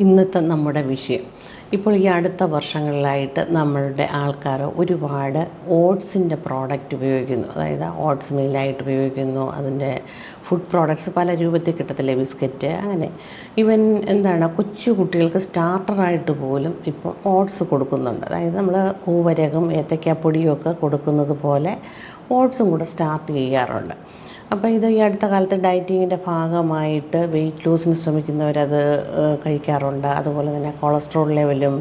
ഇന്നത്തെ നമ്മുടെ വിഷയം. ഇപ്പോൾ ഈ അടുത്ത വർഷങ്ങളിലായിട്ട് നമ്മളുടെ ആൾക്കാർ ഒരുപാട് ഓട്സിന്റെ പ്രോഡക്റ്റ് ഉപയോഗിക്കുന്നു. അതായത് ഓട്സ് മീലായിട്ട് ഉപയോഗിക്കുന്നു. അതിന്റെ ഫുഡ് പ്രോഡക്ട്സ് പല രൂപത്തിൽ കിട്ടത്തില്ലേ? ബിസ്ക്കറ്റ് അങ്ങനെ. ഇവൻ എന്താണ് കൊച്ചു കുട്ടികൾക്ക് സ്റ്റാർട്ടറായിട്ട് പോലും ഇപ്പോൾ ഓട്സ് കൊടുക്കുന്നുണ്ട്. അതായത് നമ്മൾ കൂവരകം ഏത്തയ്ക്കാപ്പൊടിയും ഒക്കെ കൊടുക്കുന്നത് പോലെ ഓട്സും കൂടെ സ്റ്റാർട്ട് ചെയ്യാറുണ്ട്. അപ്പോൾ ഇത് ഈ അടുത്ത കാലത്ത് ഡയറ്റിങ്ങിന്റെ ഭാഗമായിട്ട് വെയിറ്റ് ലൂസിന് ശ്രമിക്കുന്നവരത് കഴിക്കാറുണ്ട്. അതുപോലെ തന്നെ കൊളസ്ട്രോൾ ലെവലും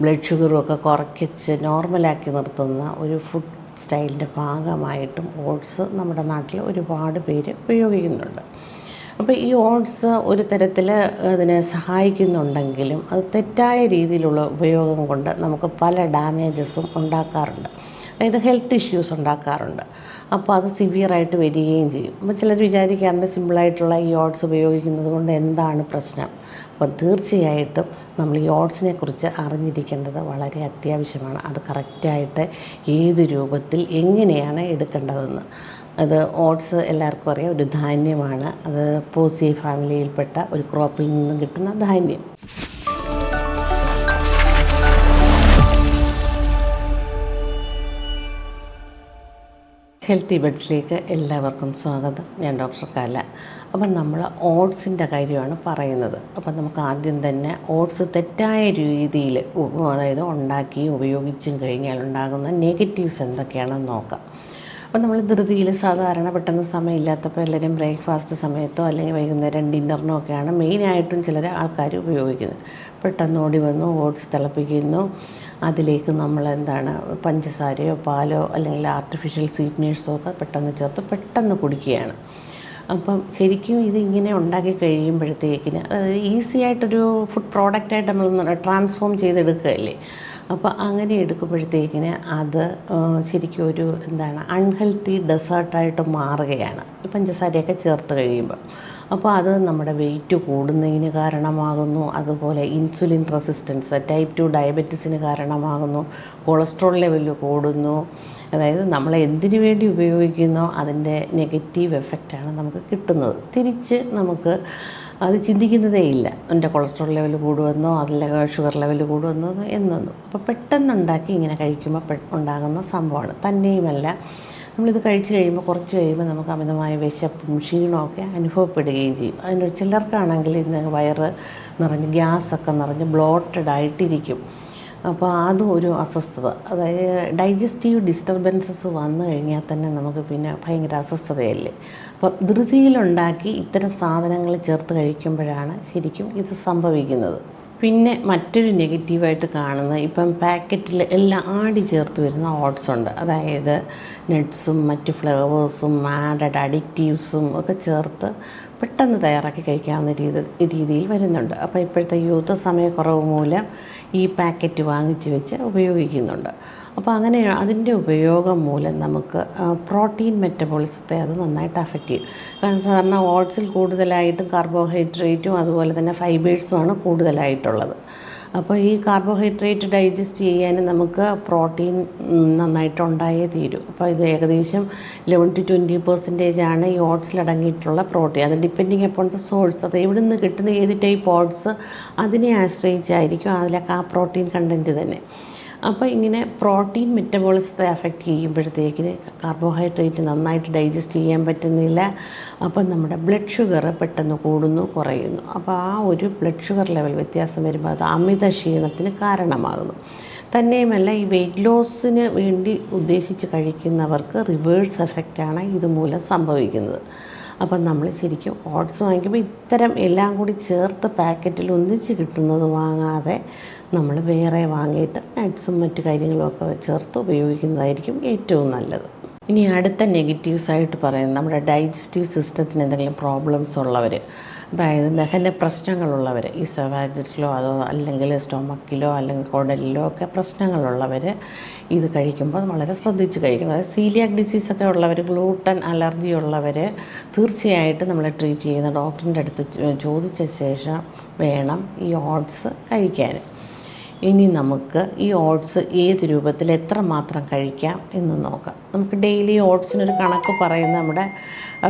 ബ്ലഡ് ഷുഗറും ഒക്കെ കുറയ്ക്കിച്ച് നോർമലാക്കി നിർത്തുന്ന ഒരു ഫുഡ് സ്റ്റൈലിന്റെ ഭാഗമായിട്ടും ഓട്സ് നമ്മുടെ നാട്ടിൽ ഒരുപാട് പേര് ഉപയോഗിക്കുന്നുണ്ട്. അപ്പോൾ ഈ ഓട്സ് ഒരു തരത്തിൽ അതിനെ സഹായിക്കുന്നുണ്ടെങ്കിലും അത് തെറ്റായ രീതിയിലുള്ള ഉപയോഗം കൊണ്ട് നമുക്ക് പല ഡാമേജസും ഉണ്ടാക്കാറുണ്ട്. അതായത് ഹെൽത്ത് ഇഷ്യൂസ് ഉണ്ടാക്കാറുണ്ട്. അപ്പോൾ അത് സിവിയറായിട്ട് വരികയും ചെയ്യും. അപ്പോൾ ചിലർ വിചാരിക്കാറുണ്ട് സിമ്പിളായിട്ടുള്ള ഈ ഓട്സ് ഉപയോഗിക്കുന്നത് കൊണ്ട് എന്താണ് പ്രശ്നം? അപ്പോൾ തീർച്ചയായിട്ടും നമ്മൾ ഈ ഓട്സിനെ കുറിച്ച് അറിഞ്ഞിരിക്കേണ്ടത് വളരെ അത്യാവശ്യമാണ്. അത് കറക്റ്റായിട്ട് ഏത് രൂപത്തിൽ എങ്ങനെയാണ് എടുക്കേണ്ടതെന്ന്. അത് ഓട്സ് എല്ലാവർക്കും അറിയാം ഒരു ധാന്യമാണ്. അത് പോസി ഫാമിലിയിൽപ്പെട്ട ഒരു ക്രോപ്പിൽ നിന്നും കിട്ടുന്ന ധാന്യം. ഹെൽത്തി ബെഡ്സിലേക്ക് എല്ലാവർക്കും സ്വാഗതം. ഞാൻ ഡോക്ടർ കല. അപ്പം നമ്മൾ ഓട്സിന്റെ കാര്യമാണ് പറയുന്നത്. അപ്പം നമുക്ക് ആദ്യം തന്നെ ഓട്സ് തെറ്റായ രീതിയിൽ അതായത് ഉണ്ടാക്കിയും ഉപയോഗിച്ചും കഴിഞ്ഞാൽ ഉണ്ടാകുന്ന നെഗറ്റീവ്സ് എന്തൊക്കെയാണെന്ന് നോക്കാം. അപ്പം നമ്മൾ ധൃതിയിൽ സാധാരണ പെട്ടെന്ന് സമയമില്ലാത്തപ്പോൾ എല്ലാവരും ബ്രേക്ക്ഫാസ്റ്റ് സമയത്തോ അല്ലെങ്കിൽ വൈകുന്നേരം ഡിന്നറിനോ ഒക്കെയാണ് മെയിനായിട്ടും ചിലർ ആൾക്കാർ ഉപയോഗിക്കുന്നത്. പെട്ടെന്ന് ഓടി വന്നു ഓട്സ് തിളപ്പിക്കുന്നു. അതിലേക്ക് നമ്മൾ എന്താണ് പഞ്ചസാരയോ പാലോ അല്ലെങ്കിൽ ആർട്ടിഫിഷ്യൽ സ്വീറ്റ്നേഴ്സോ ഒക്കെ പെട്ടെന്ന് ചേർത്ത് പെട്ടെന്ന് കുടിക്കുകയാണ്. അപ്പം ശരിക്കും ഇത് ഇങ്ങനെ ഉണ്ടാക്കി കഴിയുമ്പോഴത്തേക്കിന് അതായത് ഈസി ആയിട്ടൊരു ഫുഡ് പ്രോഡക്റ്റായിട്ട് നമ്മൾ ട്രാൻസ്ഫോം ചെയ്തെടുക്കുകയല്ലേ? അപ്പോൾ അങ്ങനെ എടുക്കുമ്പോഴത്തേക്കിന് അത് ശരിക്കും ഒരു എന്താണ് അൺഹെൽത്തി ഡെസേർട്ടായിട്ട് മാറുകയാണ്. പഞ്ചസാരയൊക്കെ ചേർത്ത് കഴിയുമ്പോൾ അപ്പോൾ അത് നമ്മുടെ വെയിറ്റ് കൂടുന്നതിന് കാരണമാകുന്നു. അതുപോലെ ഇൻസുലിൻ റെസിസ്റ്റൻസ് ടൈപ്പ് ടു ഡയബറ്റീസിന് കാരണമാകുന്നു. കൊളസ്ട്രോൾ ലെവൽ കൂടുന്നു. അതായത് നമ്മൾ എന്തിനു വേണ്ടി ഉപയോഗിക്കുന്നോ അതിന്റെ നെഗറ്റീവ് എഫക്റ്റാണ് നമുക്ക് കിട്ടുന്നത്. തിരിച്ച് നമുക്ക് അത് ചിന്തിക്കുന്നതേ ഇല്ല. എന്റെ കൊളസ്ട്രോൾ ലെവൽ കൂടുമെന്നോ അതിലെ ഷുഗർ ലെവൽ കൂടുമെന്നോ എന്നൊന്നും. അപ്പോൾ പെട്ടെന്നുണ്ടാക്കി ഇങ്ങനെ കഴിക്കുമ്പോൾ ഉണ്ടാകുന്ന സംഭവമാണ്. തന്നെയുമല്ല നമ്മളിത് കഴിച്ചു കഴിയുമ്പോൾ കുറച്ച് കഴിയുമ്പോൾ നമുക്ക് അമിതമായ വിശപ്പും ക്ഷീണമൊക്കെ അനുഭവപ്പെടുകയും ചെയ്യും. അതിനൊരു ചിലർക്കാണെങ്കിൽ ഇന്ന് വയറ് നിറഞ്ഞ് ഗ്യാസൊക്കെ നിറഞ്ഞ് ബ്ലോട്ടഡ് ആയിട്ടിരിക്കും അപ്പോൾ അതും ഒരു അസ്വസ്ഥത. അതായത് ഡൈജസ്റ്റീവ് ഡിസ്റ്റർബൻസസ് വന്നു കഴിഞ്ഞാൽ തന്നെ നമുക്ക് പിന്നെ ഭയങ്കര അസ്വസ്ഥതയല്ലേ? അപ്പം ധൃതിയിലുണ്ടാക്കി ഇത്തരം സാധനങ്ങൾ ചേർത്ത് കഴിക്കുമ്പോഴാണ് ശരിക്കും ഇത് സംഭവിക്കുന്നത്. പിന്നെ മറ്റൊരു നെഗറ്റീവായിട്ട് കാണുന്നത് ഇപ്പം പാക്കറ്റിൽ എല്ലാം ആടി ചേർത്ത് വരുന്ന ഓട്സ് ഉണ്ട്. അതായത് നട്ട്സും മറ്റ് ഫ്ലേവേഴ്സും ആഡഡ് അഡിക്റ്റീവ്സും ഒക്കെ ചേർത്ത് പെട്ടെന്ന് തയ്യാറാക്കി കഴിക്കാവുന്ന രീതി രീതിയിൽ വരുന്നുണ്ട്. അപ്പോൾ ഇപ്പോഴത്തെ യൂത്ത് സമയക്കുറവ് മൂലം ഈ പാക്കറ്റ് വാങ്ങിച്ച് വെച്ച് ഉപയോഗിക്കുന്നുണ്ട്. അപ്പോൾ അങ്ങനെ അതിന്റെ ഉപയോഗം മൂലം നമുക്ക് പ്രോട്ടീൻ മെറ്റബോളിസത്തെ അത് നന്നായിട്ട് അഫക്റ്റ് ചെയ്യും. കാരണം സാധാരണ ഓട്സിൽ കൂടുതലായിട്ടും കാർബോഹൈഡ്രേറ്റും അതുപോലെ തന്നെ ഫൈബേഴ്സുമാണ് കൂടുതലായിട്ടുള്ളത്. അപ്പോൾ ഈ കാർബോഹൈഡ്രേറ്റ് ഡൈജസ്റ്റ് ചെയ്യാൻ നമുക്ക് പ്രോട്ടീൻ നന്നായിട്ട് ഉണ്ടായേ തീരൂ. അപ്പോൾ ഇത് ഏകദേശം ലെവൻ ടു ട്വന്റി പെർസെന്റേജ് ആണ് ഈ ഓട്സിൽ അടങ്ങിയിട്ടുള്ള പ്രോട്ടീൻ. അത് ഡിപ്പെൻഡിങ് അപ്പോൺ ദ സോഴ്സ് അത് എവിടെ നിന്ന് കിട്ടുന്ന ഏത് ടൈപ്പ് ഓട്സ് അതിനെ ആശ്രയിച്ചായിരിക്കും അതിലൊക്കെ ആ പ്രോട്ടീൻ കണ്ടന്റ് തന്നെ. അപ്പോൾ ഇങ്ങനെ പ്രോട്ടീൻ മെറ്റബോളിസത്തെ അഫക്റ്റ് ചെയ്യുമ്പോഴത്തേക്കിന് കാർബോഹൈഡ്രേറ്റ് നന്നായിട്ട് ഡൈജസ്റ്റ് ചെയ്യാൻ പറ്റുന്നില്ല. അപ്പം നമ്മുടെ ബ്ലഡ് ഷുഗർ പെട്ടെന്ന് കൂടുന്നു കുറയുന്നു. അപ്പോൾ ആ ഒരു ബ്ലഡ് ഷുഗർ ലെവൽ വ്യത്യാസം വരുമ്പോൾ അത് അമിത ക്ഷീണത്തിന് കാരണമാകുന്നു. തന്നെയുമല്ല ഈ വെയിറ്റ് ലോസിന് വേണ്ടി ഉദ്ദേശിച്ച് കഴിക്കുന്നവർക്ക് റിവേഴ്സ് എഫക്റ്റാണ് ഇതുമൂലം സംഭവിക്കുന്നത്. അപ്പം നമ്മൾ ശരിക്കും ഓട്സ് വാങ്ങിക്കുമ്പോൾ ഇത്തരം എല്ലാം കൂടി ചേർത്ത് പാക്കറ്റിൽ ഒന്നിച്ച് കിട്ടുന്നത് വാങ്ങാതെ നമ്മൾ വേറെ വാങ്ങിയിട്ട് നട്ട്സും മറ്റു കാര്യങ്ങളും ഒക്കെ ചേർത്ത് ഉപയോഗിക്കുന്നതായിരിക്കും ഏറ്റവും നല്ലത്. ഇനി അടുത്ത നെഗറ്റീവ്സായിട്ട് പറയുന്നത് നമ്മുടെ ഡൈജസ്റ്റീവ് സിസ്റ്റത്തിന് എന്തെങ്കിലും പ്രോബ്ലംസ് ഉള്ളവർ അതായത് ദഹന പ്രശ്നങ്ങളുള്ളവർ ഈ സെവാജസിലോ അതോ അല്ലെങ്കിൽ സ്റ്റൊമക്കിലോ അല്ലെങ്കിൽ കുടലിലോ ഒക്കെ പ്രശ്നങ്ങളുള്ളവർ ഇത് കഴിക്കുമ്പോൾ വളരെ ശ്രദ്ധിച്ച് കഴിക്കണം. അതായത് സീലിയാക് ഡിസീസൊക്കെ ഉള്ളവർ ഗ്ലൂട്ടൻ അലർജി ഉള്ളവർ തീർച്ചയായിട്ടും നമ്മൾ ട്രീറ്റ് ചെയ്യുന്ന ഡോക്ടറിന്റെ അടുത്ത് ചോദിച്ച ശേഷം വേണം ഈ ഓട്സ് കഴിക്കാൻ. ഇനി നമുക്ക് ഈ ഓട്സ് ഏത് രൂപത്തിൽ എത്ര മാത്രം കഴിക്കാം എന്ന് നോക്കാം. നമുക്ക് ഡെയിലി ഓട്സിനൊരു കണക്ക് പറയുന്ന നമ്മുടെ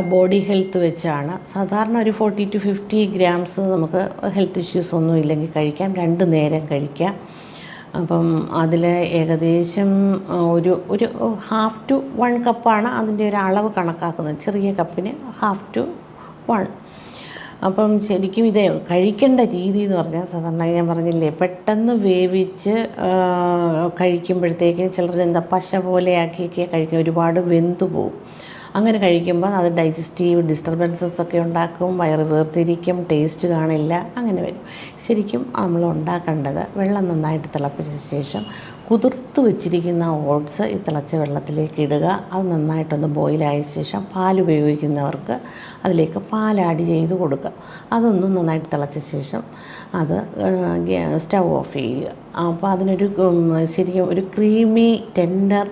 ബോഡി ഹെൽത്ത് വെച്ചാണ്. സാധാരണ ഒരു ഫോർട്ടി ടു ഫിഫ്റ്റി ഗ്രാംസ് നമുക്ക് ഹെൽത്ത് ഇഷ്യൂസ് ഒന്നും ഇല്ലെങ്കിൽ കഴിക്കാം. രണ്ട് നേരം കഴിക്കാം. അപ്പം അതിൽ ഏകദേശം ഒരു ഒരു ഹാഫ് ടു വൺ കപ്പാണ് അതിന്റെ ഒരു അളവ് കണക്കാക്കുന്നത്. ചെറിയ കപ്പിന് ഹാഫ് ടു വൺ. അപ്പം ശരിക്കും ഇത് കഴിക്കേണ്ട രീതി എന്ന് പറഞ്ഞാൽ സാധാരണ ഞാൻ പറഞ്ഞില്ലേ പെട്ടെന്ന് വേവിച്ച് കഴിക്കുമ്പോഴത്തേക്ക് ചിലർ എന്താ പശ പോലെയാക്കിയൊക്കെ കഴിക്കും ഒരുപാട് വെന്തു പോവും അങ്ങനെ കഴിക്കുമ്പോൾ അത് ഡൈജസ്റ്റീവ് ഡിസ്റ്റർബൻസസ് ഒക്കെ ഉണ്ടാക്കും വയറ് വേർതിരിക്കും ടേസ്റ്റ് കാണില്ല അങ്ങനെ വരും. ശരിക്കും നമ്മൾ ഉണ്ടാക്കേണ്ടത് വെള്ളം നന്നായിട്ട് തിളപ്പിച്ച ശേഷം കുതിർത്ത് വെച്ചിരിക്കുന്ന ഓട്സ് ഈ തിളച്ച വെള്ളത്തിലേക്ക് ഇടുക. അത് നന്നായിട്ടൊന്ന് ബോയിലായ ശേഷം പാൽ ഉപയോഗിക്കുന്നവർക്ക് അതിലേക്ക് പാൽ ആഡ് ചെയ്ത് കൊടുക്കുക. അതൊന്നും നന്നായിട്ട് തിളച്ച ശേഷം അത് സ്റ്റൗ ഓഫ് ചെയ്യുക. അപ്പോൾ അതിനൊരു ശരിക്കും ഒരു ക്രീമി ടെൻഡർ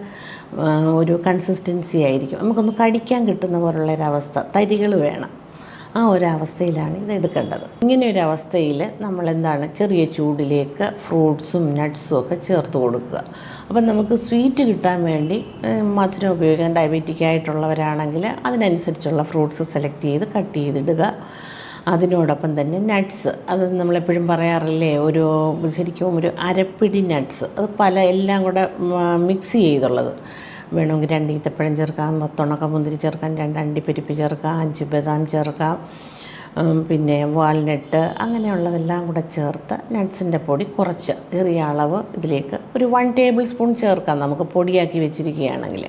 ഒരു കൺസിസ്റ്റൻസി ആയിരിക്കും. നമുക്കൊന്ന് കടിക്കാൻ കിട്ടുന്ന പോലുള്ള ഒരവസ്ഥ തരികൾ വേണം. ആ ഒരവസ്ഥയിലാണ് ഇത് എടുക്കേണ്ടത്. ഇങ്ങനെ ഒരു അവസ്ഥയിൽ നമ്മൾ എന്താണ് ചെറിയ ചൂടിലേക്ക് ഫ്രൂട്ട്സും നട്ട്സും ഒക്കെ ചേർത്ത് കൊടുക്കുക. അപ്പം നമുക്ക് സ്വീറ്റ് കിട്ടാൻ വേണ്ടി മധുരം ഉപയോഗിക്കാൻ ഡയബറ്റിക് ആയിട്ടുള്ളവരാണെങ്കിൽ അതിനനുസരിച്ചുള്ള ഫ്രൂട്ട്സ് സെലക്ട് ചെയ്ത് കട്ട് ചെയ്തിടുക. അതിനോടൊപ്പം തന്നെ നട്ട്സ് അത് നമ്മളെപ്പോഴും പറയാറില്ലേ ഒരു ശരിക്കും ഒരു അരപ്പിടി നട്ട്സ് അത് പല എല്ലാം കൂടെ മിക്സ് ചെയ്തുള്ളത്. വേണമെങ്കിൽ രണ്ട് ഈത്തപ്പഴം ചേർക്കാം പത്തുണക്ക മുന്തിരി ചേർക്കാം രണ്ട് അണ്ടിപ്പരിപ്പ് ചേർക്കാം അഞ്ച് ബദാം ചേർക്കാം പിന്നെ വാൽനട്ട് അങ്ങനെയുള്ളതെല്ലാം കൂടെ ചേർത്ത് നട്ട്സിന്റെ പൊടി കുറച്ച് ചെറിയ അളവ് ഇതിലേക്ക് ഒരു വൺ ടേബിൾ സ്പൂൺ ചേർക്കാം. നമുക്ക് പൊടിയാക്കി വെച്ചിരിക്കുകയാണെങ്കിൽ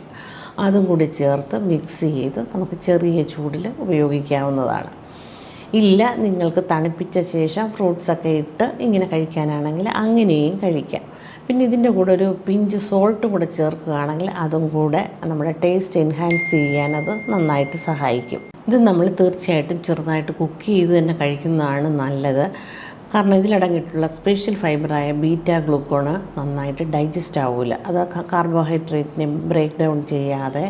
അതും കൂടി ചേർത്ത് മിക്സ് ചെയ്ത് നമുക്ക് ചെറിയ ചൂടിൽ ഉപയോഗിക്കാവുന്നതാണ്. ഇല്ല നിങ്ങൾക്ക് തണുപ്പിച്ച ശേഷം ഫ്രൂട്ട്സൊക്കെ ഇട്ട് ഇങ്ങനെ കഴിക്കാനാണെങ്കിൽ അങ്ങനെയും കഴിക്കാം. പിന്നെ ഇതിന്റെ കൂടെ ഒരു പിഞ്ച് സോൾട്ട് കൂടെ ചേർക്കുകയാണെങ്കിൽ അതും കൂടെ നമ്മുടെ ടേസ്റ്റ് എൻഹാൻസ് ചെയ്യാൻ അത് നന്നായിട്ട് സഹായിക്കും. ഇത് നമ്മൾ തീർച്ചയായിട്ടും ചെറുതായിട്ട് കുക്ക് ചെയ്ത് തന്നെ കഴിക്കുന്നതാണ് നല്ലത്. കാരണം ഇതിലടങ്ങിയിട്ടുള്ള സ്പെഷ്യൽ ഫൈബറായ ബീറ്റ ഗ്ലൂക്കോണ് നന്നായിട്ട് ഡൈജസ്റ്റ് ആവില്ല അത് കാർബോഹൈഡ്രേറ്റിനെ ബ്രേക്ക് ഡൗൺ ചെയ്യാതെ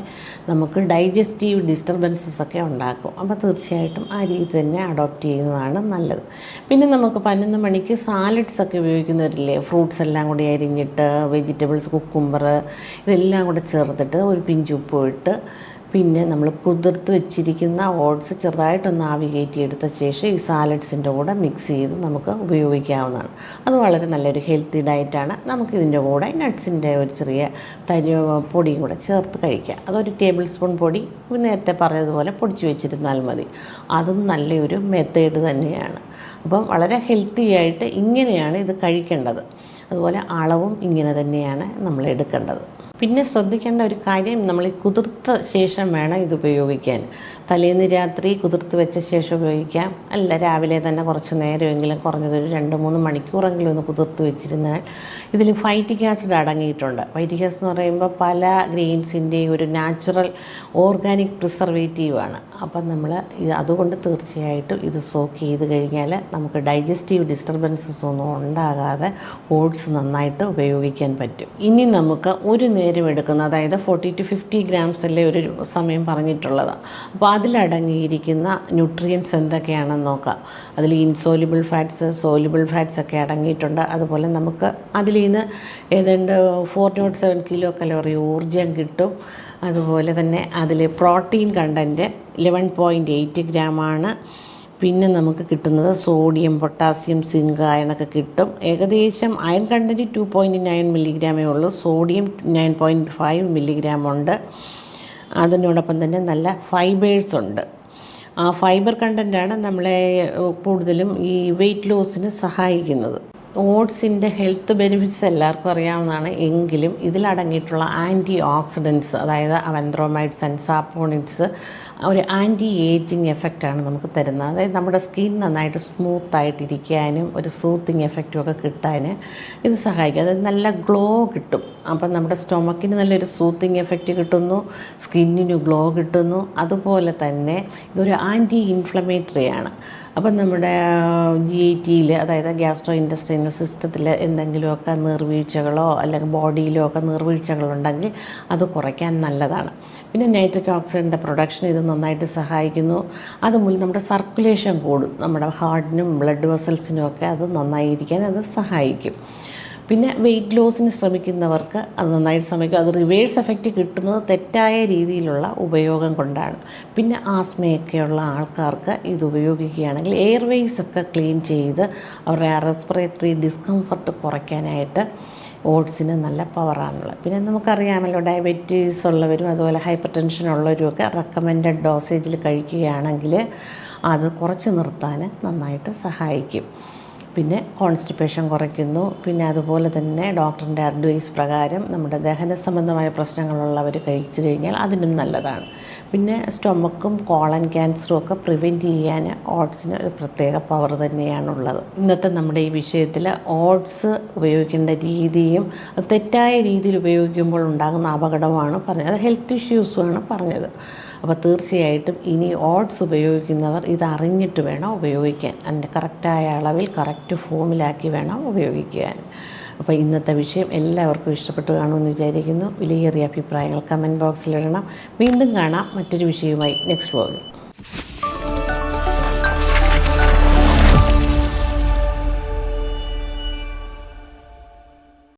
നമുക്ക് ഡൈജസ്റ്റീവ് ഡിസ്റ്റർബൻസസ് ഒക്കെ ഉണ്ടാക്കും. അപ്പോൾ തീർച്ചയായിട്ടും ആ രീതി തന്നെ അഡോപ്റ്റ് ചെയ്യുന്നതാണ് നല്ലത്. പിന്നെ നമുക്ക് പതിനൊന്ന് മണിക്ക് സാലഡ്സ് ഒക്കെ ഉപയോഗിക്കുന്നവരില്ലേ? ഫ്രൂട്ട്സ് എല്ലാം കൂടി അരിഞ്ഞിട്ട് വെജിറ്റബിൾസ് കുക്കുംബർ ഇതെല്ലാം കൂടെ ചേർത്തിട്ട് ഒരു പിഞ്ചുപ്പ് ഇട്ട് പിന്നെ നമ്മൾ കുതിർത്ത് വെച്ചിരിക്കുന്ന ഓട്സ് ചെറുതായിട്ടൊന്ന് ആവി കയറ്റിയെടുത്ത ശേഷം ഈ സാലഡ്സിന്റെ കൂടെ മിക്സ് ചെയ്ത് നമുക്ക് ഉപയോഗിക്കാവുന്നതാണ്. അത് വളരെ നല്ലൊരു ഹെൽത്തി ഡയറ്റാണ്. നമുക്കിതിന്റെ കൂടെ നട്ട്സിന്റെ ഒരു ചെറിയ തരി പൊടിയും കൂടെ ചേർത്ത് കഴിക്കാം. അതൊരു ടേബിൾ സ്പൂൺ പൊടി നേരത്തെ പറഞ്ഞതുപോലെ പൊടിച്ച് വെച്ചിരുന്നാൽ മതി. അതും നല്ലൊരു മെത്തേഡ് തന്നെയാണ്. അപ്പം വളരെ ഹെൽത്തി ആയിട്ട് ഇങ്ങനെയാണ് ഇത് കഴിക്കേണ്ടത്. അതുപോലെ അളവും ഇങ്ങനെ തന്നെയാണ് നമ്മൾ എടുക്കേണ്ടത്. പിന്നെ ശ്രദ്ധിക്കേണ്ട ഒരു കാര്യം നമ്മൾ കുതിർത്ത ശേഷം വേണം ഇത് ഉപയോഗിക്കാൻ. തലേന്ന് രാത്രി കുതിർത്ത് വെച്ച ശേഷം ഉപയോഗിക്കാം. അല്ല രാവിലെ തന്നെ കുറച്ച് നേരമെങ്കിലും കുറഞ്ഞതൊരു രണ്ട് മൂന്ന് മണിക്കൂറെങ്കിലും ഒന്ന് കുതിർത്ത് വെച്ചിരുന്നാൽ ഇതിൽ ഫൈറ്റിക് ആസിഡ് അടങ്ങിയിട്ടുണ്ട്. ഫൈറ്റിക് ആസിഡ് എന്ന് പറയുമ്പോൾ പല ഗ്രെയിൻസിന്റെയും ഒരു നാച്ചുറൽ ഓർഗാനിക് പ്രിസർവേറ്റീവാണ് അപ്പം നമ്മൾ അതുകൊണ്ട് തീർച്ചയായിട്ടും ഇത് സോക്ക് ചെയ്ത് കഴിഞ്ഞാൽ നമുക്ക് ഡൈജസ്റ്റീവ് ഡിസ്റ്റർബൻസസ് ഒന്നും ഉണ്ടാകാതെ ഓട്സ് നന്നായിട്ട് ഉപയോഗിക്കാൻ പറ്റും. ഇനി നമുക്ക് ഒരു നേരം എടുക്കുന്ന അതായത് ഫോർട്ടി ടു ഫിഫ്റ്റി ഗ്രാംസ് അല്ലേ ഒരു സമയം പറഞ്ഞിട്ടുള്ളത്. അപ്പോൾ അതിലടങ്ങിയിരിക്കുന്ന ന്യൂട്രിയൻസ് എന്തൊക്കെയാണെന്ന് നോക്കാം. അതിൽ ഇൻസോലിബിൾ ഫാറ്റ്സ് സോലിബിൾ ഫാറ്റ്സ് ഒക്കെ അടങ്ങിയിട്ടുണ്ട്. അതുപോലെ നമുക്ക് അതിൽ നിന്ന് ഏതാണ്ട് four nought seven kilo calorie ഊർജം കിട്ടും. അതുപോലെ തന്നെ അതിൽ protein content eleven point eight ഗ്രാമാണ് പിന്നെ നമുക്ക് കിട്ടുന്നത് സോഡിയം പൊട്ടാസ്യം സിങ്ക് അയണൊക്കെ കിട്ടും. ഏകദേശം iron content two point nine മില്ലിഗ്രാമേ ഉള്ളൂ. Sodium nine point five milligram ഉണ്ട്. അതിനോടൊപ്പം തന്നെ നല്ല ഫൈബേഴ്സ് ഉണ്ട്. ആ ഫൈബർ കണ്ടന്റാണ് നമ്മളെ കൂടുതലും ഈ വെയിറ്റ് ലോസിന് സഹായിക്കുന്നത്. ഓട്സിന്റെ ഹെൽത്ത് ബെനിഫിറ്റ്സ് എല്ലാവർക്കും അറിയാവുന്നതാണ്. എങ്കിലും ഇതിലടങ്ങിയിട്ടുള്ള ആന്റി ഓക്സിഡൻസ് അതായത് അവൻത്രോമൈഡ്സ് ആൻഡ് സാപ്പോണിറ്റ്സ് ഒരു ആന്റി ഏജിങ് എഫക്റ്റാണ് നമുക്ക് തരുന്നത്. അതായത് നമ്മുടെ സ്കിൻ നന്നായിട്ട് സ്മൂത്തായിട്ടിരിക്കാനും ഒരു സൂത്തിങ് എഫക്റ്റും ഒക്കെ കിട്ടാൻ ഇത് സഹായിക്കും. അതായത് നല്ല ഗ്ലോ കിട്ടും. അപ്പം നമ്മുടെ സ്റ്റൊമക്കിന് നല്ലൊരു സൂത്തിങ് എഫക്റ്റ് കിട്ടുന്നു സ്കിന്നിന് ഗ്ലോ കിട്ടുന്നു. അതുപോലെ തന്നെ ഇതൊരു ആന്റി ഇൻഫ്ലമേറ്ററി ആണ്. അപ്പം നമ്മുടെ ജി ഐ ടിയിൽ അതായത് ഗ്യാസ്ട്രോ ഇൻഡസ്ട്രീനൽ സിസ്റ്റത്തിൽ എന്തെങ്കിലുമൊക്കെ നീർവീഴ്ചകളോ അല്ലെങ്കിൽ ബോഡിയിലോ ഒക്കെ നീർവീഴ്ചകളുണ്ടെങ്കിൽ അത് കുറയ്ക്കാൻ നല്ലതാണ്. പിന്നെ നൈട്രിക് ഓക്സൈഡിന്റെ പ്രൊഡക്ഷൻ ഇത് നന്നായിട്ട് സഹായിക്കുന്നു. അതുമൂലം നമ്മുടെ സർക്കുലേഷൻ കൂടും. നമ്മുടെ ഹാർട്ടിനും ബ്ലഡ് വെസൽസിനും ഒക്കെ അത് നന്നായിരിക്കാൻ അത് സഹായിക്കും. പിന്നെ വെയിറ്റ് ലോസിന് ശ്രമിക്കുന്നവർക്ക് അത് നന്നായിട്ട് ശ്രമിക്കും അത് റിവേഴ്സ് എഫക്റ്റ് കിട്ടുന്നത് തെറ്റായ രീതിയിലുള്ള ഉപയോഗം കൊണ്ടാണ്. പിന്നെ ആസ്മയൊക്കെയുള്ള ആൾക്കാർക്ക് ഇത് ഉപയോഗിക്കുകയാണെങ്കിൽ എയർവേസ് ഒക്കെ ക്ലീൻ ചെയ്ത് അവരുടെ റെസ്പിറേറ്ററി ഡിസ്കംഫർട്ട് കുറയ്ക്കാനായിട്ട് ഓട്സിന് നല്ല പവറാണുള്ളത് പിന്നെ നമുക്കറിയാമല്ലോ ഡയബറ്റീസ് ഉള്ളവരും അതുപോലെ ഹൈപ്പർ ടെൻഷൻ ഉള്ളവരുമൊക്കെ റെക്കമെൻഡഡ് ഡോസേജിൽ കഴിക്കുകയാണെങ്കിൽ അത് കുറച്ച് നിർത്താൻ നന്നായിട്ട് സഹായിക്കും. പിന്നെ കോൺസ്റ്റിപ്പേഷൻ കുറയ്ക്കുന്നു. പിന്നെ അതുപോലെ തന്നെ ഡോക്ടറിന്റെ അഡ്വൈസ് പ്രകാരം നമ്മുടെ ദഹന സംബന്ധമായ പ്രശ്നങ്ങളുള്ളവർ കഴിച്ചു കഴിഞ്ഞാൽ അതിനും നല്ലതാണ്. പിന്നെ സ്റ്റൊമക്കും കോളൻ ക്യാൻസറും ഒക്കെ പ്രിവെന്റ് ചെയ്യാൻ ഓട്സിന് ഒരു പ്രത്യേക പവർ തന്നെയാണുള്ളത്. ഇന്നത്തെ നമ്മുടെ ഈ വിഷയത്തിൽ ഓട്സ് ഉപയോഗിക്കേണ്ട രീതിയും തെറ്റായ രീതിയിൽ ഉപയോഗിക്കുമ്പോൾ ഉണ്ടാകുന്ന അപകടമാണ് പറഞ്ഞത്. ഹെൽത്ത് ഇഷ്യൂസുമാണ് പറഞ്ഞത്. അപ്പോൾ തീർച്ചയായിട്ടും ഇനി ഓട്സ് ഉപയോഗിക്കുന്നവർ ഇതറിഞ്ഞിട്ട് വേണം ഉപയോഗിക്കാൻ. അതിന്റെ കറക്റ്റായ അളവിൽ കറക്റ്റ് ഫോമിലാക്കി വേണം ഉപയോഗിക്കാൻ. അപ്പോൾ ഇന്നത്തെ വിഷയം എല്ലാവർക്കും ഇഷ്ടപ്പെട്ടു കാണുമെന്ന് വിചാരിക്കുന്നു. വിലയേറിയ അഭിപ്രായങ്ങൾ കമന്റ് ബോക്സിലിടണം. വീണ്ടും കാണാം മറ്റൊരു വിഷയവുമായി. നെക്സ്റ്റ് പോകും